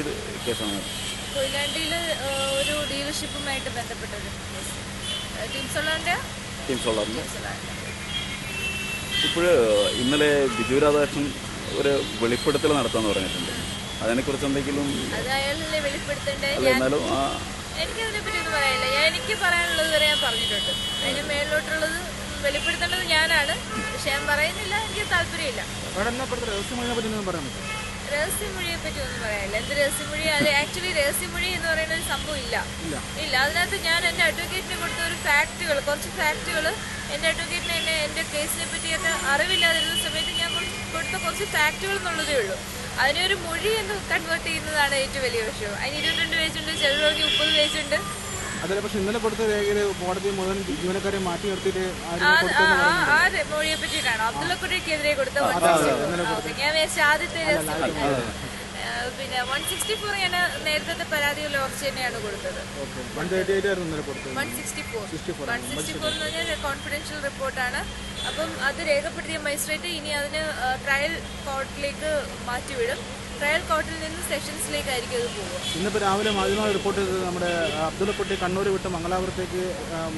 ഏത് കേസാണ് കൊയിലാണ്ടിയിൽ ഒരു ഡീലർഷിപ്പുമായിട്ട് കേസ്. ഇപ്പോൾ ഇന്നലെ ബിജു രാധാകൃഷ്ണൻ ഒരു വെളിപ്പെടുത്തൽ നടത്താന്ന് പറഞ്ഞിട്ടുണ്ട്. അതിനെക്കുറിച്ച് എന്തെങ്കിലും അത് അയാളല്ലേ വെളിപ്പെടുത്തേണ്ടത് അല്ല എന്നാലും ആ എനിക്കതിനെ പറ്റി ഒന്നും പറയാനില്ല ഞാൻ എനിക്ക് പറയാനുള്ളത് വരെ ഞാൻ പറഞ്ഞിട്ടുണ്ട്. അതിന് മേളിലോട്ടുള്ളത് വെളിപ്പെടുത്തേണ്ടത് ഞാനാണ്. പക്ഷെ ഞാൻ പറയുന്നില്ല എനിക്ക് താല്പര്യമില്ല. രഹസ്യമൊഴിയെ പറ്റി ഒന്നും പറയാനില്ല. എന്ത് രഹസ്യമൊഴി? അത് ആക്ച്വലി രഹസ്യമൊഴി എന്ന് പറയുന്ന ഒരു സംഭവം ഇല്ല. ഇല്ല. അതിനകത്ത് ഞാൻ എന്റെ അഡ്വക്കേറ്റിന് കൊടുത്ത ഒരു ഫാക്റ്റുകൾ കുറച്ച് ഫാക്റ്റുകൾ എന്റെ അഡ്വക്കേറ്റിന് എന്നെ എന്റെ കേസിനെ പറ്റിയൊക്കെ അറിവില്ലാതിരുന്ന സമയത്ത് ഞാൻ കൊടുത്ത കുറച്ച് ഫാക്റ്റുകൾ എന്നുള്ളതേ ഉള്ളൂ. അതിനെ ഒരു മൊഴി എന്ന് കൺവേർട്ട് ചെയ്യുന്നതാണ് ഏറ്റവും വലിയ വിഷയം. അതിന് ഇരുപത്തിരണ്ട് പേജുണ്ട് ചിലർക്ക് മുപ്പത് പേജുണ്ട് അതല്ല പക്ഷെ ഇന്നലെ കൊടുത്ത രേഖയിൽ കോടതി മുഴുവൻ ജീവനക്കാരെ മാറ്റി നിർത്തിയിട്ട് ആ ആ- ആ- ആ രെ- മൊഴിയെ പറ്റിയിട്ടാണോ അബ്ദുള്ള കുട്ടിക്കെതിരെ കൊടുത്ത വൺ സിക്സ്റ്റി ഞാൻ വിചാരിച്ച ആദ്യത്തെ പിന്നെ വൺ സിക്സ്റ്റി ഫോർ ഞാൻ നേരത്തെ തന്നെയാണ് കൊടുത്തത്. വൺ തേർട്ടി എയ്റ്റ് ആയിരുന്നു ഇന്നലെ കൊടുത്തത്. One sixty four one sixty four എന്ന് പറഞ്ഞാൽ കോൺഫിഡൻഷ്യൽ റിപ്പോർട്ടാണ് അപ്പം അത് രേഖപ്പെടുത്തിയ മജിസ്ട്രേറ്റ് ഇനി അതിന് ട്രയൽ കോർട്ടിലേക്ക് മാറ്റിവിടും. ട്രയൽ കോർട്ടിൽ നിന്ന് സെഷൻസിലേക്കായിരിക്കും അത് പോകുക ഇന്നിപ്പോൾ രാവിലെ മാധ്യമങ്ങൾ റിപ്പോർട്ട് ചെയ്തത് നമ്മുടെ അബ്ദുള്ളക്കുട്ടി കണ്ണൂർ വിട്ട് മംഗലാപുരത്തേക്ക്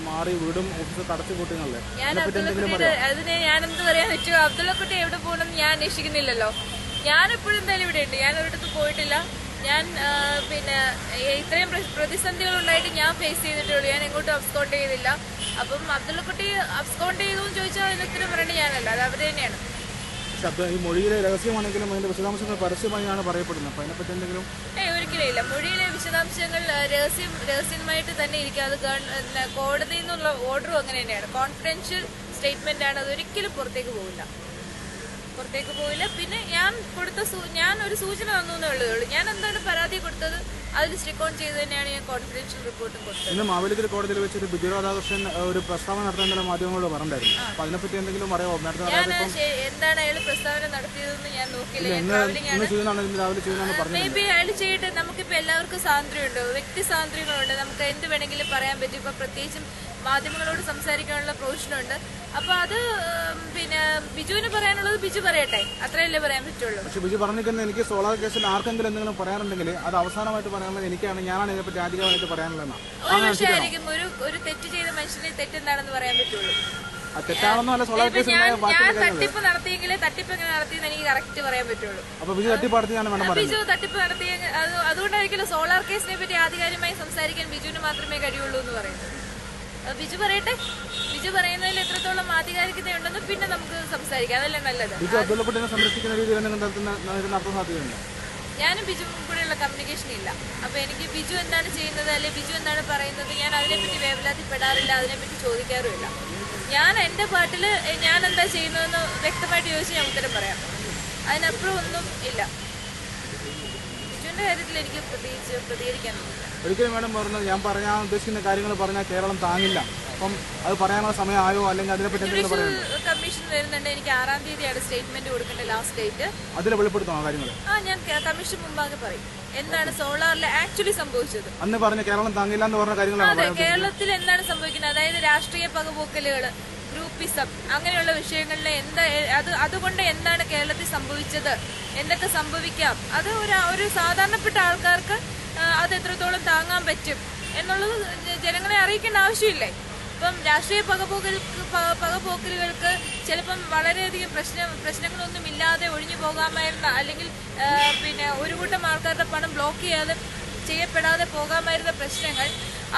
മാറി വീടും ഓഫീസ് തടച്ചു കൂട്ടുന്നല്ലേ ഞാൻ അബ്ദുള്ളക്കുട്ടിയുടെ അതിന് ഞാൻ എന്ത് പറയാൻ പറ്റുമോ അബ്ദുള്ളക്കുട്ടി എവിടെ പോകണം ഞാൻ അന്വേഷിക്കുന്നില്ലല്ലോ. ഞാൻ എപ്പോഴും എന്തായാലും ഇവിടെ ഉണ്ട്. ഞാൻ ഒരിടത്ത് പോയിട്ടില്ല. ഞാൻ പിന്നെ ഇത്രയും പ്ര- പ്രതിസന്ധികൾ ഉണ്ടായിട്ട് ഞാൻ ഫേസ് ചെയ്തിട്ടുള്ളൂ ഞാൻ എങ്ങോട്ടും അബ്സ്കോണ്ട് ചെയ്തില്ല അപ്പം അബ്ദുള്ളക്കുട്ടി അബ്സ്കോണ്ട് ചെയ്തു ചോദിച്ചാൽ അതിന് ഉത്തരം പറയേണ്ടത് ഞാനല്ല. അത് അവർ തന്നെയാണ്. മൊഴിയിലെ രഹസ്യമാണെങ്കിലും അതിന്റെ വിശദാംശങ്ങൾ പരസ്യമായാണ് പറയപ്പെടുന്നത്. അപ്പൊ അതിനെപ്പറ്റി എന്തെങ്കിലും ഏയ് ഇല്ല. മൊഴിയിലെ വിശദാംശങ്ങൾ രഹസ്യം രഹസ്യമായിട്ട് തന്നെ ഇരിക്കും. അത് കോടതിയിൽ നിന്നുള്ള ഓർഡറും അങ്ങനെ തന്നെയാണ്. കോൺഫിഡൻഷ്യൽ സ്റ്റേറ്റ്മെന്റ് ആണ്. അത് ഒരിക്കലും പുറത്തേക്ക് പോകില്ല പുറത്തേക്ക് പോയില്ല പിന്നെ ഞാൻ കൊടുത്ത ഞാൻ ഒരു സൂചന തന്നു എന്നുള്ളതേ ഉള്ളൂ. ഞാൻ എന്താണ് പരാതി കൊടുത്തത്? സ്റ്റിക്ക് ഓൺ ചെയ്ത് തന്നെയാണ് ഞാൻ കോൺഫിഡൻഷ്യൽ റിപ്പോർട്ടും കൊടുത്തത്. ഇന്ന് മാവേലിക്കര കോടതിയിൽ വെച്ചൊരു ബിജു രാധാകൃഷ്ണൻ ഒരു പ്രസ്താവന നടത്താൻ ഇന്നലെ മാധ്യമങ്ങളോട് പറഞ്ഞിട്ടുണ്ടായിരുന്നു അപ്പൊ അതിനെപ്പറ്റി എന്തെങ്കിലും അറിയാമോ ഞാൻ എന്താണ് അയാൾ പ്രസ്താവന നടത്തിയതെന്ന് ഞാൻ നോക്കിയില്ല. രാവിലെ ചെയ്യുന്നതാണ് പറഞ്ഞത് മേ ബി അയാൾ ചെയ്യട്ടെ നമുക്കിപ്പോൾ എല്ലാവർക്കും സ്വാതന്ത്ര്യമുണ്ട് വ്യക്തി സ്വാതന്ത്ര്യങ്ങളുണ്ട്. നമുക്ക് എന്ത് വേണമെങ്കിലും പറയാൻ പറ്റും. ഇപ്പം പ്രത്യേകിച്ചും മാധ്യമങ്ങളോട് സംസാരിക്കാനുള്ള പ്രൊവിഷനുണ്ട്. അപ്പോൾ അത് പിന്നെ ബിജുവിന് പറയാനുള്ളത് ബിജു പറയട്ടെ. അത്രയല്ലേ പറയാൻ പറ്റുള്ളൂ. പക്ഷെ ബിജു പറഞ്ഞിരിക്കുന്നത് എനിക്ക് സോളാർ കേസിൽ ആർക്കെങ്കിലും എന്തെങ്കിലും പറയാനുണ്ടെങ്കിൽ അത് അവസാനമായിട്ട് പറയാനുള്ളത് എനിക്കാണ്. ഞാനാണ് ഇതിനെപ്പറ്റി ആധികാരികമായിട്ട് പറയാനുള്ളതെന്നാണ്. ഒരു പക്ഷേ ആയിരിക്കും ഒരു ഒരു തെറ്റ് ചെയ്ത മനുഷ്യനെ തെറ്റെന്താണെന്ന് പറയാൻ പറ്റുള്ളൂ. ഞാൻ തട്ടിപ്പ് നടത്തിയെങ്കിലേ തട്ടിപ്പ് എങ്ങനെ നടത്തിയെന്ന് എനിക്ക് കറക്റ്റ് പറയാൻ പറ്റുള്ളൂ. ബിജു ബിജു തട്ടിപ്പ് നടത്തിയ അത് അതുകൊണ്ടായിരിക്കും സോളാർ കേസിനെ പറ്റി ആധികാരികമായി സംസാരിക്കാൻ ബിജുവിന് മാത്രമേ കഴിയുള്ളൂ എന്ന് പറയുന്നത്. ബിജു പറയട്ടെ. ബിജു പറയുന്നതിൽ എത്രത്തോളം ആധികാരികത ഉണ്ടെന്ന് പിന്നെ നമുക്ക് സംസാരിക്കാം. അതല്ലേ നല്ലത്? ബിജു ഞാനും ബിജുവും കൂടെയുള്ള കമ്മ്യൂണിക്കേഷൻ ഇല്ല. അപ്പൊ എനിക്ക് ബിജു എന്താണ് ചെയ്യുന്നത്? അല്ലെ ബിജു എന്താണ് പറയുന്നത്? ഞാൻ അതിനെപ്പറ്റി വേവലാതിപ്പെടാറില്ല അതിനെപ്പറ്റി ചോദിക്കാറുമില്ല. ഞാൻ എന്റെ പാട്ടിൽ ഞാൻ എന്താ ചെയ്യുന്നതെന്ന് വ്യക്തമായിട്ട് ചോദിച്ച് ഞാൻ ഉത്തരം പറയാം. അതിനപ്പുറം ഒന്നും ഇല്ല. ബിജുവിന്റെ കാര്യത്തിൽ എനിക്ക് പ്രത്യേകിച്ച് പ്രതികരിക്കാനൊന്നുമില്ല ഒരിക്കലും മേഡം പറഞ്ഞത് ഞാൻ പറയാൻ ഉദ്ദേശിക്കുന്ന കാര്യങ്ങൾ പറഞ്ഞാൽ കേരളം താങ്ങില്ല. അപ്പം അത് പറയാനുള്ള സമയമായോ അല്ലെങ്കിൽ അതിനെപ്പറ്റി എന്തെങ്കിലും പറയുന്നത് കമ്മീഷൻ വരുന്നുണ്ട്. എനിക്ക് ആറാം തീയതിയാണ് സ്റ്റേറ്റ്മെന്റ് കൊടുക്കേണ്ട ലാസ്റ്റ് ഡേറ്റ് അതിൽ വെളിപ്പെടുത്തണോ കാര്യങ്ങൾ ആ ഞാൻ കമ്മീഷൻ മുമ്പാകെ പറയും. എന്താണ് സോളാറിൽ ആക്ച്വലി സംഭവിച്ചത്? അന്ന് പറഞ്ഞ കേരളം താങ്ങില്ല എന്ന് പറഞ്ഞ കാര്യങ്ങളാണ് കേരളത്തിൽ എന്താണ് സംഭവിക്കുന്നത്? അതായത് രാഷ്ട്രീയ പകപോക്കലുകൾ ഗ്രൂപ്പിസം അങ്ങനെയുള്ള വിഷയങ്ങളിൽ എന്താ അത് അതുകൊണ്ട് എന്താണ് കേരളത്തിൽ സംഭവിച്ചത്? എന്തൊക്കെ സംഭവിക്കാം? അത് ഒരു ഒരു സാധാരണപ്പെട്ട ആൾക്കാർക്ക് അത് എത്രത്തോളം താങ്ങാൻ പറ്റും എന്നുള്ളത് ജനങ്ങളെ അറിയിക്കേണ്ട ആവശ്യമില്ലേ? ഇപ്പം രാഷ്ട്രീയ പകപോക്കൽ പകപോക്കലുകൾക്ക് ചിലപ്പം വളരെയധികം പ്രശ്ന പ്രശ്നങ്ങളൊന്നും ഇല്ലാതെ ഒഴിഞ്ഞു പോകാമായിരുന്ന അല്ലെങ്കിൽ പിന്നെ ഒരു കൂട്ടം ആൾക്കാരുടെ പണം ബ്ലോക്ക് ചെയ്യാതെ ചെയ്യപ്പെടാതെ പോകാമായിരുന്ന പ്രശ്നങ്ങൾ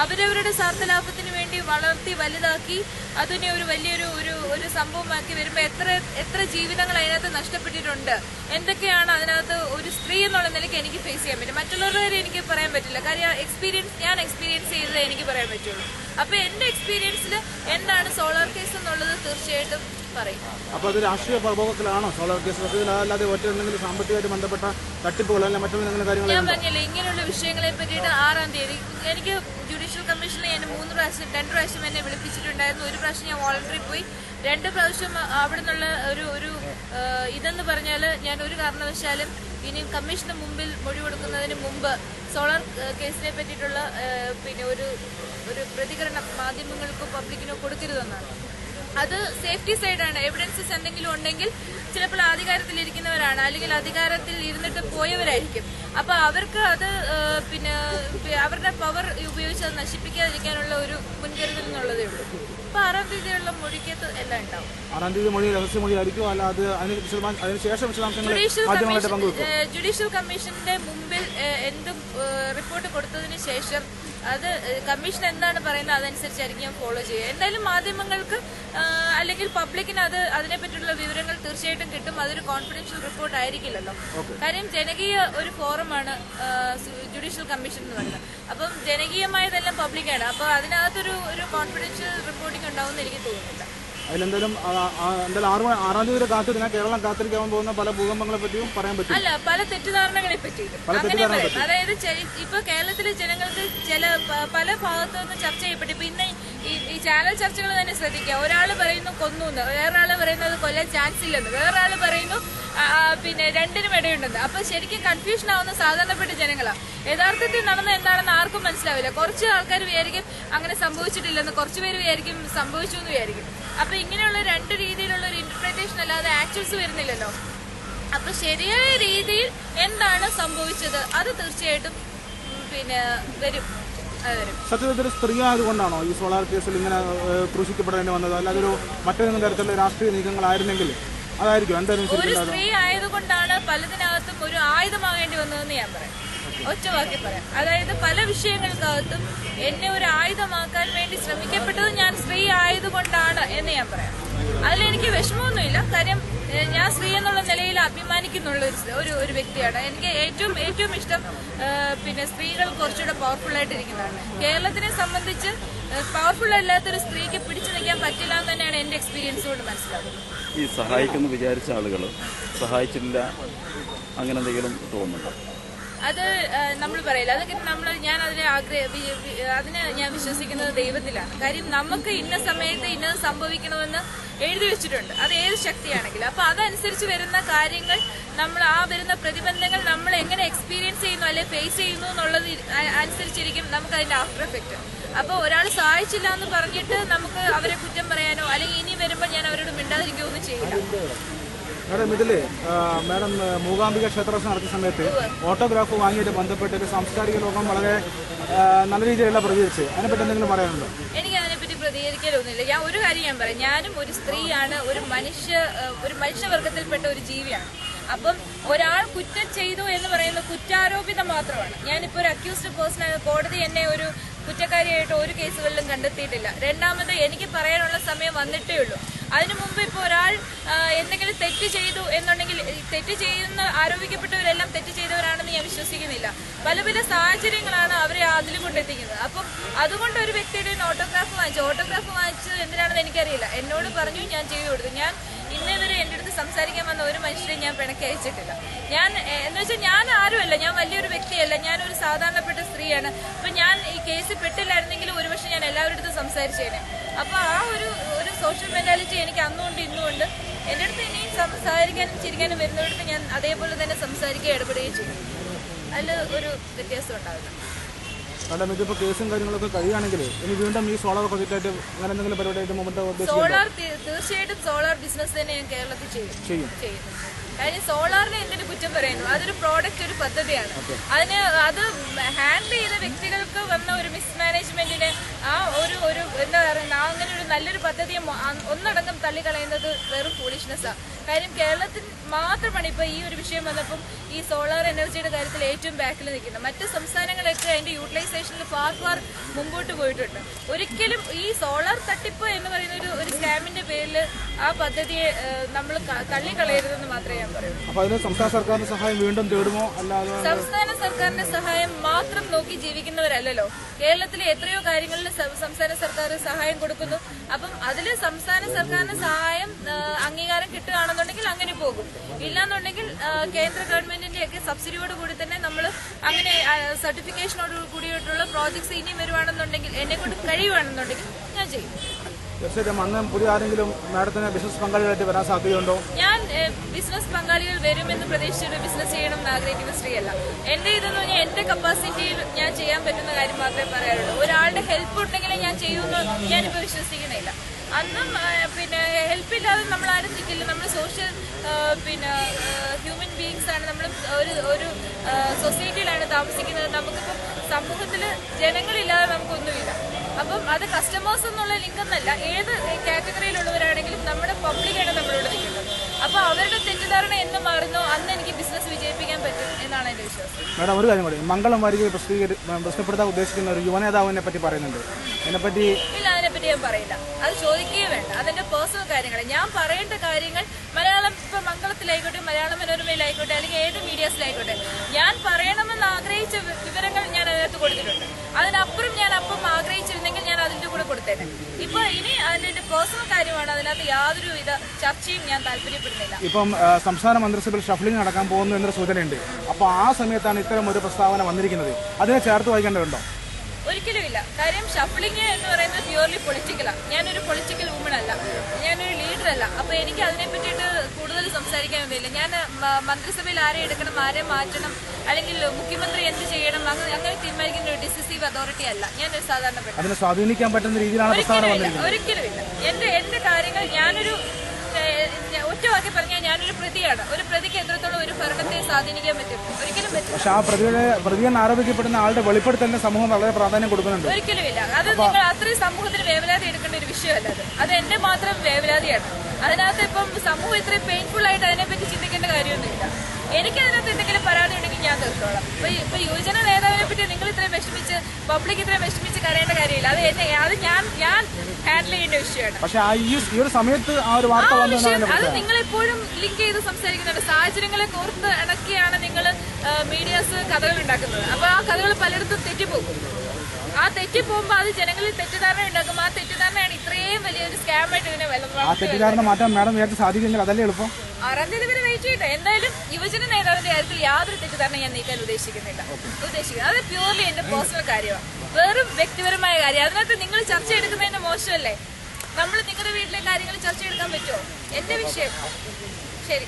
അവരവരുടെ സ്വാർത്ഥലാഭത്തിന് വേണ്ടി വളർത്തി വലുതാക്കി അതിനെ ഒരു വലിയൊരു ഒരു ഒരു സംഭവമാക്കി വരുമ്പോൾ എത്ര എത്ര ജീവിതങ്ങൾ അതിനകത്ത് നഷ്ടപ്പെട്ടിട്ടുണ്ട്? എന്തൊക്കെയാണ് അതിനകത്ത് ഒരു സ്ത്രീ എന്നുള്ള നിലയ്ക്ക് എനിക്ക് ഫേസ് ചെയ്യാൻ പറ്റും മറ്റുള്ളവരുടെ കാര്യം എനിക്ക് പറയാൻ പറ്റില്ല. കാര്യം എക്സ്പീരിയൻസ് ഞാൻ എക്സ്പീരിയൻസ് ചെയ്തതേ എനിക്ക് പറയാൻ പറ്റുള്ളൂ. അപ്പോൾ എന്റെ എക്സ്പീരിയൻസിൽ എന്താണ് സോളാർ കേസ് എന്നുള്ളത് തീർച്ചയായിട്ടും പറയും. അപ്പോൾ അത് രാഷ്ട്രീയ പ്രഭോഗത്തിലാണോ സോളാർ കേസ് അല്ലാതെ ഒറ്റ എന്തെങ്കിലും സാമ്പത്തികമായിട്ട് ബന്ധപ്പെട്ട തട്ടിപ്പുകൾ അല്ലെങ്കിൽ മറ്റെന്തെങ്കിലും കാര്യങ്ങൾ ഞാൻ പറഞ്ഞില്ല ഇങ്ങനെയുള്ള വിഷയങ്ങളെ പറ്റിയിട്ട് ആറാം തീയതി എനിക്ക് ജുഡീഷ്യൽ കമ്മീഷനിൽ എന്നെ മൂന്ന് പ്രാവശ്യം രണ്ട് പ്രാവശ്യം എന്നെ വിളിപ്പിച്ചിട്ടുണ്ടായിരുന്നു. ഒരു പ്രാവശ്യം ഞാൻ വോളണ്ടറി പോയി. രണ്ട് പ്രാവശ്യം അവിടെ നിന്നുള്ള ഒരു ഒരു ഇതെന്ന് പറഞ്ഞാൽ ഞാൻ ഒരു കാരണവശാലും ഇനി കമ്മീഷന് മുമ്പിൽ മൊഴി കൊടുക്കുന്നതിന് മുമ്പ് സോളാർ കേസിനെ പറ്റിയിട്ടുള്ള പിന്നെ ഒരു ഒരു പ്രതികരണം മാധ്യമങ്ങൾക്കും പബ്ലിക്കിനോ കൊടുക്കരുതെന്നാണ്. അത് സേഫ്റ്റി സൈഡാണ്. എവിഡൻസസ് എന്തെങ്കിലും ഉണ്ടെങ്കിൽ ചിലപ്പോൾ അധികാരത്തിൽ അധികാരത്തിലിരിക്കുന്നവരാണ് അല്ലെങ്കിൽ അധികാരത്തിൽ ഇരുന്നിട്ട് പോയവരായിരിക്കും. അപ്പൊ അവർക്ക് അത് പിന്നെ അവരുടെ പവർ ഉപയോഗിച്ച് അത് നശിപ്പിക്കാതിരിക്കാനുള്ള ഒരു മുൻകരുതൽ എന്നുള്ളതേ ഉള്ളൂ. അപ്പൊ ആറാം തീയതിയുള്ള മൊഴിക്കത്ത് എല്ലാം ഉണ്ടാവും. ആറാം തീയതി മൊഴി രഹസ്യമൊഴി ആയിരിക്കും. അല്ല അത് അതിനുശേഷം ജുഡീഷ്യൽ കമ്മീഷന്റെ മുമ്പിൽ എന്തും റിപ്പോർട്ട് കൊടുത്തതിന് ശേഷം അത് കമ്മീഷൻ എന്താണ് പറയുന്നത് അതനുസരിച്ചായിരിക്കും ഞാൻ ഫോളോ ചെയ്യുക. എന്തായാലും മാധ്യമങ്ങൾക്ക് അല്ലെങ്കിൽ പബ്ലിക്കിന് അത് അതിനെപ്പറ്റിയുള്ള വിവരങ്ങൾ തീർച്ചയായിട്ടും കിട്ടും. അതൊരു കോൺഫിഡൻഷ്യൽ റിപ്പോർട്ട് ആയിരിക്കില്ലല്ലോ. കാര്യം ജനകീയ ഒരു ഫോറമാണ് ജുഡീഷ്യൽ കമ്മീഷൻ എന്ന് പറയുന്നത്. അപ്പം ജനകീയമായതെല്ലാം പബ്ലിക്കാണ് അപ്പോൾ അതിനകത്തൊരു ഒരു കോൺഫിഡൻഷ്യൽ റിപ്പോർട്ടിംഗ് ഉണ്ടാവുമെന്ന് എനിക്ക് തോന്നുന്നില്ല. അതിലെന്തായാലും എന്തായാലും ആറ് ആറാം തീയതി വരെ കാത്തിരുന്നാൽ കേരളം കാത്തിരിക്കാൻ പോകുന്ന പല ഭൂകമ്പങ്ങളെ പറ്റിയും പറയാൻ പറ്റും. അല്ല പല തെറ്റിദ്ധാരണകളെ പറ്റി അങ്ങനെ പറയാം അതായത് ഇപ്പൊ കേരളത്തിലെ ജനങ്ങൾക്ക് ചില പല ഭാഗത്തു നിന്ന് ചർച്ച ചെയ്യപ്പെട്ടു ഇപ്പൊ ഇന്ന് ഈ ചാനൽ ചർച്ചകൾ തന്നെ ശ്രദ്ധിക്കുക. ഒരാൾ പറയുന്നു കൊന്നു എന്ന് വേറൊരാൾ പറയുന്നത് കൊല്ലാൻ ചാൻസ് ഇല്ലെന്ന് വേറൊരാൾ പറയുന്നു പിന്നെ രണ്ടിനും ഇടയുണ്ടെന്ന്. അപ്പൊ ശരിക്കും കൺഫ്യൂഷൻ ആവുന്ന സാധാരണപ്പെട്ട ജനങ്ങളാണ് യഥാർത്ഥത്തിൽ നടന്ന എന്താണെന്ന് ആർക്കും മനസ്സിലാവില്ല. കുറച്ച് ആൾക്കാർ വിചാരിക്കും അങ്ങനെ സംഭവിച്ചിട്ടില്ലെന്ന് കുറച്ച് പേര് വിചാരിക്കും സംഭവിച്ചു എന്ന് വിചാരിക്കും. അപ്പൊ ഇങ്ങനെയുള്ള രണ്ട് രീതിയിലുള്ള ഒരു ഇന്റർപ്രിട്ടേഷൻ അല്ലാതെ ആക്ച്വൽസ് വരുന്നില്ലല്ലോ. അപ്പൊ ശരിയായ രീതിയിൽ എന്താണ് സംഭവിച്ചത്? അത് തീർച്ചയായിട്ടും പിന്നെ വരും. സത്യത്തിൽ ഒരു സ്ത്രീ ആയതുകൊണ്ടാണോ ഈ സോളാർ കേസിൽ ഇങ്ങനെ ക്രൂശിക്കപ്പെടേണ്ടി വന്നത്? അല്ലാതെ ഒരു മറ്റേതെങ്കിലും തരത്തിലുള്ള രാഷ്ട്രീയ നീക്കങ്ങളായിരുന്നെങ്കിൽ അതായിരിക്കും എന്തായാലും ഒരു സ്ത്രീ ആയതുകൊണ്ടാണ് പലതിനകത്തും ഒരു ആയുധമാകേണ്ടി വന്നതെന്ന് ഞാൻ പറയാം. ഒറ്റ വാക്കി പറയാം. അതായത് പല വിഷയങ്ങൾക്കകത്തും എന്നെ ഒരു ആയുധമാക്കാൻ വേണ്ടി ശ്രമിക്കപ്പെട്ടത് ഞാൻ സ്ത്രീ ആയതുകൊണ്ടാണ് എന്ന് ഞാൻ പറയാം. അതിലെനിക്ക് വിഷമമൊന്നുമില്ല. കാര്യം ഞാൻ സ്ത്രീ എന്നുള്ള നിലയിൽ അഭിമാനിക്കുന്നുള്ള ഒരു ഒരു വ്യക്തിയാണ്. എനിക്ക് ഏറ്റവും ഏറ്റവും ഇഷ്ടം പിന്നെ സ്ത്രീകൾ കുറച്ചുകൂടെ പവർഫുൾ ആയിട്ടിരിക്കുന്നതാണ്. കേരളത്തിനെ സംബന്ധിച്ച് പവർഫുൾ അല്ലാത്തൊരു സ്ത്രീക്ക് പിടിച്ചു നിൽക്കാൻ പറ്റില്ല എന്ന് തന്നെയാണ് എന്റെ എക്സ്പീരിയൻസ് കൊണ്ട് മനസ്സിലാക്കുന്നത്. ഈ സഹായിക്കുന്ന വിചാരിച്ച ആളുകൾ സഹായിച്ചില്ല അങ്ങനെ എന്തെങ്കിലും തോന്നുന്നുണ്ടോ? അത് നമ്മൾ പറയില്ല. അതൊക്കെ നമ്മൾ ഞാൻ അതിനെ ആഗ്രഹ അതിന് ഞാൻ വിശ്വസിക്കുന്നത് ദൈവത്തിലാണ്. കാര്യം നമുക്ക് ഇന്ന സമയത്ത് ഇന്നത് സംഭവിക്കണമെന്ന് എഴുതി വെച്ചിട്ടുണ്ട്. അത് ഏത് ശക്തിയാണെങ്കിലും. അപ്പൊ അതനുസരിച്ച് വരുന്ന കാര്യങ്ങൾ നമ്മൾ ആ വരുന്ന പ്രതിബന്ധങ്ങൾ നമ്മൾ എങ്ങനെ എക്സ്പീരിയൻസ് ചെയ്യുന്നു അല്ലെ ഫേസ് ചെയ്യുന്നു എന്നുള്ളത് അനുസരിച്ചിരിക്കും നമുക്ക് അതിന്റെ ആഫ്റ്റർ എഫക്റ്റ് അപ്പൊ ഒരാൾ സഹായിച്ചില്ല എന്ന് പറഞ്ഞിട്ട് നമുക്ക് അവരെ കുറ്റം പറയാനോ അല്ലെങ്കിൽ ഇനി വരുമ്പോൾ ഞാൻ അവരോട് മിണ്ടാതിരിക്കുകയൊന്നും ചെയ്യില്ല. മാഡം ഇതിൽ മേഡം മൂകാംബിക ക്ഷേത്രോത്സവം നടത്തിയ സമയത്ത് ഓട്ടോഗ്രാഫ് വാങ്ങിയിട്ട് ബന്ധപ്പെട്ട് ഒരു സാംസ്കാരിക ലോകം വളരെ നല്ല രീതിയിലുള്ള പ്രതികരിച്ച് അതിനെപ്പറ്റി എന്തെങ്കിലും പറയാനുണ്ടോ? എനിക്ക് ഞാൻ ഒരു കാര്യം ഞാൻ പറയാം. ഞാനും ഒരു സ്ത്രീയാണ് ഒരു മനുഷ്യ ഒരു മനുഷ്യവർഗത്തിൽപ്പെട്ട ഒരു ജീവിയാണ്. അപ്പം ഒരാൾ കുറ്റം ചെയ്തു എന്ന് പറയുന്നത് കുറ്റാരോപിതം മാത്രമാണ്. ഞാനിപ്പോൾ ഒരു അക്യൂസ്ഡ് പേഴ്സണായ കോടതി എന്നെ ഒരു കുറ്റക്കാരിയായിട്ട് ഒരു കേസുകളിലും കണ്ടെത്തിയിട്ടില്ല. രണ്ടാമത് എനിക്ക് പറയാനുള്ള സമയം വന്നിട്ടേ ഉള്ളൂ. അതിനു മുമ്പ് ഇപ്പോൾ ഒരാൾ എന്തെങ്കിലും തെറ്റ് ചെയ്തു എന്നുണ്ടെങ്കിൽ തെറ്റ് ചെയ്യുന്ന ആരോപിക്കപ്പെട്ടവരെല്ലാം തെറ്റ് ചെയ്തവരാണെന്ന് ഞാൻ വിശ്വസിക്കുന്നില്ല. പല പല സാഹചര്യങ്ങളാണ് അവരെ അതിൽ കൊണ്ടെത്തിക്കുന്നത് അപ്പം അതുകൊണ്ട് ഒരു വ്യക്തിയുടെ ഓട്ടോഗ്രാഫ് വാങ്ങിച്ചു. ഓട്ടോഗ്രാഫ് വാങ്ങിച്ചത് എന്തിനാണെന്ന് എനിക്കറിയില്ല. എന്നോട് പറഞ്ഞു ഞാൻ ചെയ്തു കൊടുത്തു. ഞാൻ ഇന്നേ വരെ എന്റെ അടുത്ത് സംസാരിക്കാൻ വന്ന ഒരു മനുഷ്യരെ ഞാൻ പിണക്കി അയച്ചിട്ടില്ല. ഞാൻ എന്ന് വെച്ചാൽ ഞാൻ ആരുമല്ല. ഞാൻ വലിയൊരു വ്യക്തിയല്ല. ഞാനൊരു സാധാരണപ്പെട്ട സ്ത്രീയാണ്. അപ്പൊ ഞാൻ ഈ കേസ് പെട്ടില്ലായിരുന്നെങ്കിൽ ഒരുപക്ഷെ ഞാൻ എല്ലാവരുടെ അടുത്തും സംസാരിച്ചേനെ. അപ്പൊ ആ ഒരു ഒരു സോഷ്യൽ മെന്റാലിറ്റി എനിക്ക് അന്നുകൊണ്ട് ഇന്നുകൊണ്ട് എന്റെ അടുത്ത് ഇനിയും സംസാരിക്കാനും ചിരിക്കാനും വരുന്നവരുടെ ഞാൻ അതേപോലെ തന്നെ സംസാരിക്കുക ഇടപെടുകയും ചെയ്യും. അതിൽ ഒരു വ്യത്യാസം ഉണ്ടാവില്ല. മാഡം ഇതിപ്പോൾ കേസും കാര്യങ്ങളൊക്കെ കഴിയുകയാണെങ്കിൽ ഇനി വീണ്ടും ഈ സോളാർ പ്രൊജക്റ്റായിട്ട് അങ്ങനെ എന്തെങ്കിലും പരിപാടിയായിട്ട് മുമ്പ് സോളാർ തീർച്ചയായിട്ടും സോളാർ ബിസിനസ് തന്നെ ഞാൻ കേരളത്തിൽ ചെയ്യും. ചെയ്യും. കാര്യം സോളാറിനെ എന്തിനു കുറ്റം പറയുന്നു? അതൊരു പ്രോഡക്റ്റ് ഒരു പദ്ധതിയാണ്. അതിന് അത് ഹാൻഡിൽ ചെയ്ത വ്യക്തികൾക്ക് വന്ന ഒരു മിസ്മാനേജ്മെന്റിന് ആ ഒരു ഒരു എന്താ പറയുക അങ്ങനെ ഒരു നല്ലൊരു പദ്ധതിയെ ഒന്നടങ്കം തള്ളിക്കളയുന്നത് വെറും ഫൂളിഷ്നെസ്സാണ് കാര്യം കേരളത്തിൽ മാത്രമാണ് ഇപ്പൊ ഈ ഒരു വിഷയം വന്നപ്പം ഈ സോളാർ എനർജിയുടെ കാര്യത്തിൽ ഏറ്റവും ബാക്കിൽ നിൽക്കുന്നത്. മറ്റ് സംസ്ഥാനങ്ങളൊക്കെ അതിന്റെ യൂട്ടിലൈസേഷനിൽ ഫാർ ഫാർ മുമ്പോട്ട് പോയിട്ടുണ്ട്. ഒരിക്കലും ഈ സോളാർ തട്ടിപ്പ് എന്ന് പറയുന്ന ഒരു ഒരു സ്കാമിന്റെ പേരിൽ ആ പദ്ധതിയെ നമ്മൾ തള്ളിക്കളയരുതെന്ന് മാത്രമേ ഞാൻ പറയൂ. അതിന് സംസ്ഥാന സർക്കാരിന്റെ സഹായം വീണ്ടും തേടുമോ? അല്ലാതെ സംസ്ഥാന സർക്കാരിന്റെ സഹായം മാത്രം നോക്കി ജീവിക്കുന്നവരല്ലല്ലോ. കേരളത്തിലെ എത്രയോ കാര്യങ്ങളിൽ സംസ്ഥാന സർക്കാർ സഹായം കൊടുക്കുന്നു. അപ്പം അതിൽ സംസ്ഥാന സർക്കാരിന്റെ സഹായം അംഗീകാരം അംഗീകാരം കിട്ടുകയാണെന്നുണ്ടെങ്കിൽ അങ്ങനെ പോകും. ഇല്ലാന്നുണ്ടെങ്കിൽ കേന്ദ്ര ഗവൺമെന്റിന്റെ ഒക്കെ സബ്സിഡിയോട് കൂടി തന്നെ നമ്മൾ അങ്ങനെ സർട്ടിഫിക്കേഷനോട് കൂടിയിട്ടുള്ള പ്രോജക്ട്സ് ഇനി വരുവാണെന്നുണ്ടെങ്കിൽ എന്നെ കൊണ്ട് കഴിയുവാണെന്നുണ്ടെങ്കിൽ ഞാൻ ചെയ്യും. തീർച്ചയായിട്ടും അന്ന് പുതിയ ആരെങ്കിലും മാഡത്തിന് ബിസിനസ് പങ്കാളികളായിട്ട് വരാൻ സാധ്യതയുണ്ടോ? ഞാൻ ബിസിനസ് പങ്കാളികൾ വരുമെന്ന് പ്രതീക്ഷിച്ചിട്ട് ബിസിനസ് ചെയ്യണം എന്ന് ആഗ്രഹിക്കുന്ന സ്ത്രീയല്ല. എന്റെ ഇതെന്ന് പറഞ്ഞാൽ എന്റെ കപ്പാസിറ്റിയിൽ ഞാൻ ചെയ്യാൻ പറ്റുന്ന കാര്യം മാത്രമേ പറയാറുള്ളൂ ഒരാളുടെ ഹെൽപ്പ് ഉണ്ടെങ്കിലേ ഞാൻ ചെയ്യുമെന്ന് ഞാനിപ്പോ വിശ്വസിക്കുന്നില്ല. അന്നും പിന്നെ ഹെൽപ്പ് ഇല്ലാതെ നമ്മൾ ആരും നിൽക്കില്ല. നമ്മൾ സോഷ്യൽ പിന്നെ ഹ്യൂമൻ ബീങ്സ് ആണ്. നമ്മൾ ഒരു ഒരു സൊസൈറ്റിയിലാണ് താമസിക്കുന്നത്. നമുക്കിപ്പം സമൂഹത്തിൽ ജനങ്ങളില്ലാതെ നമുക്കൊന്നുമില്ല. അപ്പം അത് കസ്റ്റമേഴ്സ് എന്നുള്ള ലിങ്കെന്നല്ല ഏത് കാറ്റഗറിയിലുള്ളവരാണെങ്കിലും നമ്മുടെ പബ്ലിക്കാണ് നമ്മളോട് നിൽക്കുന്നത്. അപ്പോൾ അവരുടെ തെറ്റിദ്ധാരണ എന്ന് മാറുന്നോ? അന്ന് എനിക്ക് ബിസിനസ് വിജയിപ്പിക്കാൻ പറ്റും എന്നാണ് എന്റെ വിശ്വാസം. മാഡം ഒരു കാര്യം കൂടി. മംഗളം വാരികയെ പ്രസിദ്ധീകരി പ്രശ്നപ്പെടുത്താൻ ഉദ്ദേശിക്കുന്ന ഒരു യുവനേതാവിനെ പറ്റി പറയുന്നുണ്ട്. അതിനെപ്പറ്റി ഇല്ല അതിനെപ്പറ്റി ഞാൻ പറയില്ല. അത് ചോദിക്കുകയും വേണ്ട. അതെന്റെ പേഴ്സണൽ കാര്യങ്ങൾ ഞാൻ പറയേണ്ട കാര്യങ്ങൾ മലയാളം ഇപ്പൊ മംഗളത്തിലായിക്കോട്ടെ മലയാള മനോരമയിലായിക്കോട്ടെ അല്ലെങ്കിൽ ഏത് മീഡിയസിലായിക്കോട്ടെ ഞാൻ പറയണമെന്ന് ആഗ്രഹിച്ച വിവരങ്ങൾ ഞാൻ അതിനകത്ത് കൊടുത്തിട്ടുണ്ട്. അതിനപ്പുറം ഞാൻ അപ്പം ആഗ്രഹിച്ചിരുന്നെങ്കിൽ ഞാൻ അതിന്റെ കൂടെ കൊടുത്തേനെ. ഇപ്പൊ ഇനി അതിന്റെ പേഴ്സണൽ കാര്യമാണ്. അതിനകത്ത് യാതൊരു വിധ ചർച്ചയും ഞാൻ താല്പര്യപ്പെടുന്നില്ല. ഇപ്പം സംസ്ഥാന മന്ത്രിസഭയിൽ ഷഫ്ലിംഗ് നടക്കാൻ പോകുന്നു എന്നൊരു സൂചനയുണ്ട്. അപ്പൊ ആ സമയത്താണ് ഇത്തരം ഒരു പ്രസ്താവന വന്നിരിക്കുന്നത്. അതിനെ ചേർത്ത് വായിക്കേണ്ടതുണ്ടോ? ഒരിക്കലും ഇല്ല. കാര്യം ഷഫ്ലിംഗ് എന്ന് പറയുന്നത് പ്യൂർലി പൊളിറ്റിക്കലാണ് ഞാനൊരു പൊളിറ്റിക്കൽ വുമൺ അല്ല. ഞാനൊരു ലീഡർ അല്ല. അപ്പൊ എനിക്ക് അതിനെ പറ്റിയിട്ട് കൂടുതൽ സംസാരിക്കാൻ ഒന്നുമില്ല ഞാൻ മന്ത്രിസഭയിൽ ആരെ എടുക്കണം ആരെ മാറ്റണം അല്ലെങ്കിൽ മുഖ്യമന്ത്രി എന്ത് ചെയ്യണം അങ്ങനെ അങ്ങനെ തീരുമാനിക്കുന്ന ഒരു ഡിസിസീവ് അതോറിറ്റി അല്ല. ഞാനൊരു സാധാരണപ്പെട്ട അതിനെ സ്വാധീനിക്കാൻ പറ്റുന്ന രീതിയിലാണ് പ്രസ്താവന ഒരിക്കലും ഇല്ല. വന്നിരിക്കുന്നത്. എന്റെ എന്റെ കാര്യങ്ങൾ ഞാനൊരു ഞാൻ ഒറ്റ ഞാനൊരു പ്രതിയാണ്. ഒരു പ്രതിക്ക് എത്രത്തോളം ഒരു ഭരണത്തെ സ്വാധീനിക്കാൻ പറ്റും? ഒരിക്കലും പക്ഷെ ആ പ്രതിയുടെ പ്രതിയെന്ന് ആരോപിക്കപ്പെടുന്ന ആളുടെ വെളിപ്പെടുത്തലിന് സമൂഹം വളരെ പ്രാധാന്യം കൊടുക്കുന്നുണ്ട്. ഒരിക്കലും ഇല്ല അത് നിങ്ങൾ അത്രയും സമൂഹത്തിന് വേവലാതി എടുക്കേണ്ട ഒരു വിഷയമല്ല അത്. അത് എന്റെ മാത്രം വേവലാതിയാണ്. അതിനകത്ത് ഇപ്പം സമൂഹം ഇത്രയും പെയിൻഫുൾ ആയിട്ട് അതിനെപ്പറ്റി ചിന്തിക്കേണ്ട കാര്യമൊന്നുമില്ല. എനിക്ക് അതിനകത്ത് എന്തെങ്കിലും പരാതി ഉണ്ടെങ്കിൽ ഞാൻ തീർത്തോളാം ഇപ്പൊ ഇപ്പൊ യുവജന നേതാവിനെ പറ്റി നിങ്ങൾ ഇത്രയും വിഷമിച്ച് പബ്ലിക് ഇത്രയും വിഷമിച്ച് കരയേണ്ട കാര്യമില്ല. അത് എന്നെ അത് ഞാൻ ഞാൻ ഹാൻഡിൽ ചെയ്യേണ്ട വിഷയമാണ്. പക്ഷെ ഈ ഒരു സമയത്ത് ആ ഒരു വാർത്ത അത് നിങ്ങൾ എപ്പോഴും ലിങ്ക് ചെയ്ത് സംസാരിക്കുന്നുണ്ട്. സാഹചര്യങ്ങളെ കോർത്ത് ഇണക്കിയാണ് നിങ്ങൾ മീഡിയാസ് കഥകൾ ഉണ്ടാക്കുന്നത്. അപ്പൊ ആ കഥകൾ പലയിടത്തും തെറ്റിപ്പോകും. ആ തെറ്റി പോകുമ്പോ അത് ജനങ്ങളിൽ തെറ്റിദ്ധാരണ ഉണ്ടാക്കും. ആ തെറ്റിദ്ധാരണയാണ് ഇത്രയും വലിയൊരു സ്കാം ആയിട്ട് ഇതിനെ ആ തെറ്റിദ്ധാരണ മാറ്റാൻ മാഡം നേരത്തെ സാധിക്കുന്നില്ല അതല്ലേ എളുപ്പം? ആറാം തീയതി വരെ വെയിറ്റ് ചെയ്യട്ടെ. എന്തായാലും യുവജന നേതാവിന്റെ കാര്യത്തിൽ യാതൊരു തെറ്റിദ്ധാരണ ഞാൻ നീക്കാൻ ഉദ്ദേശിക്കുന്നില്ല. ഉദ്ദേശിക്കുന്നത് അത് പ്യൂർലി എന്റെ പേഴ്സണൽ കാര്യമാണ്. വെറും വ്യക്തിപരമായ കാര്യം. അതിനകത്ത് നിങ്ങൾ ചർച്ച എടുക്കുന്നതിന്റെ മോശമല്ലേ? നമ്മൾ നിങ്ങളുടെ വീട്ടിലെ കാര്യങ്ങൾ ചർച്ച എടുക്കാൻ പറ്റുമോ? എന്റെ വിഷയം. ശരി.